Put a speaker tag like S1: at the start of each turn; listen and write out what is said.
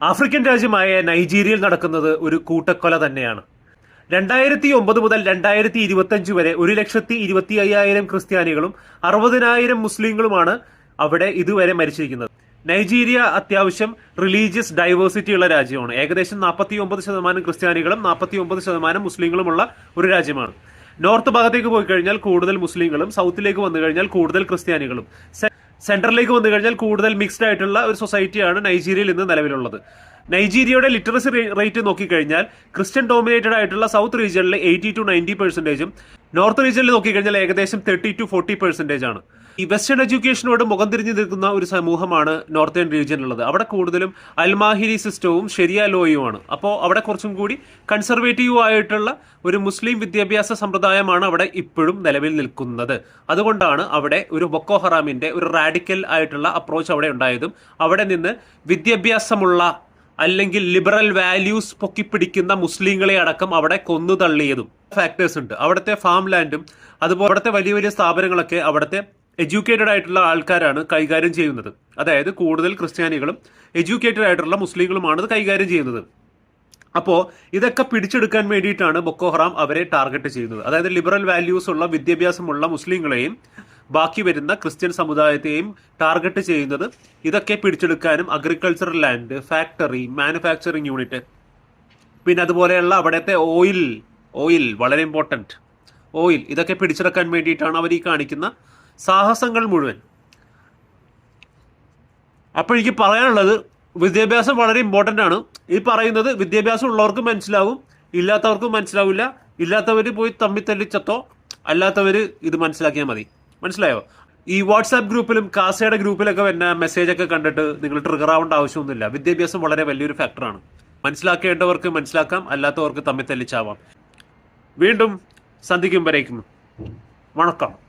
S1: African രാജ്യമായ നൈജീരിയയിൽ നടക്കുന്നത് ഒരു കൂട്ടക്കൊല തന്നെയാണ്. രണ്ടായിരത്തി ഒമ്പത് മുതൽ രണ്ടായിരത്തി ഇരുപത്തി വരെ ഒരു ലക്ഷത്തി ഇരുപത്തി അയ്യായിരം ക്രിസ്ത്യാനികളും അറുപതിനായിരം മുസ്ലിങ്ങളുമാണ് അവിടെ ഇതുവരെ മരിച്ചിരിക്കുന്നത്. നൈജീരിയ അത്യാവശ്യം റിലീജിയസ് ഡൈവേഴ്സിറ്റി ഉള്ള രാജ്യമാണ്. ഏകദേശം നാൽപ്പത്തി ഒമ്പത് ശതമാനം ക്രിസ്ത്യാനികളും നാൽപ്പത്തി ഒമ്പത് ശതമാനം മുസ്ലിങ്ങളുമുള്ള ഒരു രാജ്യമാണ്. നോർത്ത് ഭാഗത്തേക്ക് പോയി കഴിഞ്ഞാൽ കൂടുതൽ മുസ്ലിങ്ങളും സൗത്തിലേക്ക് വന്നു കഴിഞ്ഞാൽ കൂടുതൽ ക്രിസ്ത്യാനികളും. സെൻട്രലിലേക്ക് വന്നു കഴിഞ്ഞാൽ കൂടുതൽ മിക്സ്ഡ് ആയിട്ടുള്ള ഒരു സൊസൈറ്റിയാണ് നൈജീരിയയിൽ ഇന്ന് നിലവിലുള്ളത്. നൈജീരിയയുടെ ലിറ്ററസി റേറ്റ് നോക്കിക്കഴിഞ്ഞാൽ ക്രിസ്ത്യൻ ഡോമിനേറ്റഡ് ആയിട്ടുള്ള സൗത്ത് റീജിയനിൽ എയ്റ്റി ടു നയന്റി പെർസെന്റേജും നോർത്ത് റീജിയനിൽ നോക്കിക്കഴിഞ്ഞാൽ ഏകദേശം തേർട്ടി ടു ഫോർട്ടി പെർസെന്റേജ് ആണ്. ഈ വെസ്റ്റേൺ എഡ്യൂക്കേഷനോട് മുഖം തിരിഞ്ഞു നിൽക്കുന്ന ഒരു സമൂഹമാണ് നോർത്തേൺ ഉള്ളത്. അവിടെ കൂടുതലും അൽമാഹിരി സിസ്റ്റവും ശരിയ ലോയുമാണ്. അപ്പോൾ അവിടെ കുറച്ചും കൂടി കൺസർവേറ്റീവ് ആയിട്ടുള്ള ഒരു മുസ്ലിം വിദ്യാഭ്യാസ സമ്പ്രദായമാണ് അവിടെ ഇപ്പോഴും നിലവിൽ നിൽക്കുന്നത്. അതുകൊണ്ടാണ് അവിടെ ഒരു ബൊക്കോ ഹറാമിന്റെ ഒരു റാഡിക്കൽ ആയിട്ടുള്ള അപ്രോച്ച് അവിടെ ഉണ്ടായതും അവിടെ നിന്ന് വിദ്യാഭ്യാസമുള്ള അല്ലെങ്കിൽ ലിബറൽ വാല്യൂസ് പൊക്കിപ്പിടിക്കുന്ന മുസ്ലിങ്ങളെ അടക്കം അവിടെ കൊന്നു തള്ളിയതും ഫാക്ടേഴ്സ് ഉണ്ട്. അവിടുത്തെ ഫാം ലാൻഡും അതുപോലെ അവിടുത്തെ വലിയ വലിയ സ്ഥാപനങ്ങളൊക്കെ അവിടുത്തെ എഡ്യൂക്കേറ്റഡ് ആയിട്ടുള്ള ആൾക്കാരാണ് കൈകാര്യം ചെയ്യുന്നത്. അതായത് കൂടുതൽ ക്രിസ്ത്യാനികളും എഡ്യൂക്കേറ്റഡ് ആയിട്ടുള്ള മുസ്ലിങ്ങളുമാണ് ഇത് കൈകാര്യം ചെയ്യുന്നത്. അപ്പോൾ ഇതൊക്കെ പിടിച്ചെടുക്കാൻ വേണ്ടിയിട്ടാണ് ബൊക്കോഹറാം അവരെ ടാർഗറ്റ് ചെയ്യുന്നത്. അതായത് ലിബറൽ വാല്യൂസ് ഉള്ള വിദ്യാഭ്യാസമുള്ള മുസ്ലിങ്ങളെയും ബാക്കി വരുന്ന ക്രിസ്ത്യൻ സമുദായത്തെയും ടാർഗറ്റ് ചെയ്യുന്നത് ഇതൊക്കെ പിടിച്ചെടുക്കാനും agricultural land factory manufacturing unit പിന്നെ അതുപോലെയുള്ള അവിടുത്തെ ഓയിൽ ഓയിൽ വളരെ ഇമ്പോർട്ടന്റ് ഓയിൽ ഇതൊക്കെ പിടിച്ചെടുക്കാൻ വേണ്ടിയിട്ടാണ് അവർ ഈ കാണിക്കുന്ന സാഹസങ്ങൾ മുഴുവൻ. അപ്പോൾ എനിക്ക് പറയാനുള്ളത് വിദ്യാഭ്യാസം വളരെ ഇമ്പോർട്ടന്റ് ആണ്. ഈ പറയുന്നത് വിദ്യാഭ്യാസം ഉള്ളവർക്ക് മനസ്സിലാവും ഇല്ലാത്തവർക്കും മനസ്സിലാവില്ല. ഇല്ലാത്തവർ പോയി തമ്മി തല്ലിച്ചത്തോ അല്ലാത്തവർ ഇത് മനസ്സിലാക്കിയാൽ മതി. മനസ്സിലായോ? ഈ വാട്സാപ്പ് ഗ്രൂപ്പിലും കാസയുടെ ഗ്രൂപ്പിലൊക്കെ വരുന്ന മെസ്സേജ് ഒക്കെ കണ്ടിട്ട് നിങ്ങൾ ട്രിഗർ ആവേണ്ട ആവശ്യമൊന്നുമില്ല. വിദ്യാഭ്യാസം വളരെ വലിയൊരു ഫാക്ടറാണ് മനസ്സിലാക്കേണ്ടവർക്ക് മനസ്സിലാക്കാം അല്ലാത്തവർക്ക് തമ്മി തല്ലിച്ചാവാം വീണ്ടും സന്ധിക്കും വരേക്കും. വണക്കം.